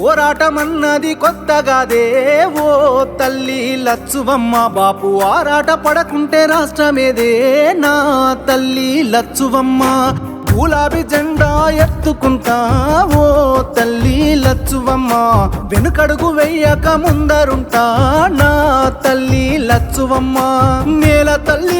పోరాటమన్నది కొత్తగాదే ఓ తల్లి లచ్చువమ్మ బాపు ఆరాట పడకుంటే రాష్ట్రమేదే నా తల్లి లచ్చువమ్మ గులాబీ జెండా ఎత్తుకుంటా ఓ తల్లి లచ్చువమ్మ వెనుకడుగు వెయ్యక ముందరుంటా నా తల్లి లచ్చువమ్మ నేల తల్లి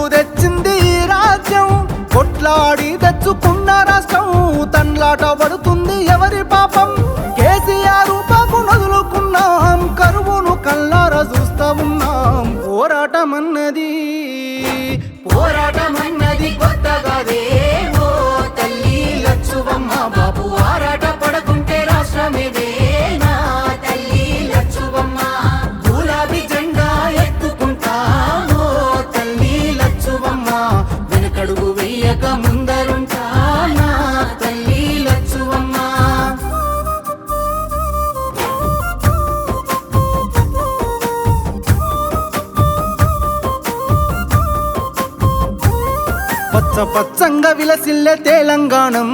పచ్చ పచ్చంగా విలసిల్లే తెలంగాణం.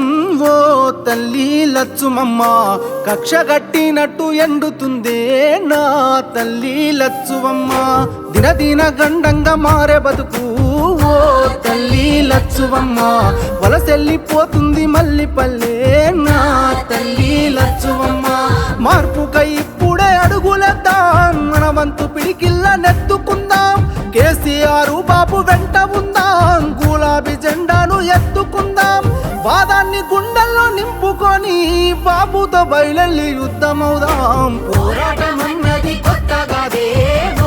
ఓ తల్లి లచ్చుమమ్మ కక్ష కట్టినట్టు ఎండుతుందే నా తల్లి లచ్చువమ్మ దినదిన గండంగా మారే బతుకు ఓ తల్లి లచ్చువమ్మ వలసెల్లిపోతుంది మళ్ళీ పల్లె నా తల్లి లచ్చువమ్మ మార్పుకై ఇప్పుడే అడుగులేద్దాం మన వంతు పిడికిల్ల నెత్తుకుందాం. కేసీఆర్ బాబు వెంట ఉందా? ఎత్తుకుందాం. వాదాన్ని గుండెల్లో నింపుకొని బాబుతో బయలెళ్ళి యుద్ధమవుదాం. పోరాటం అన్నది కొత్తగాదే. ఓ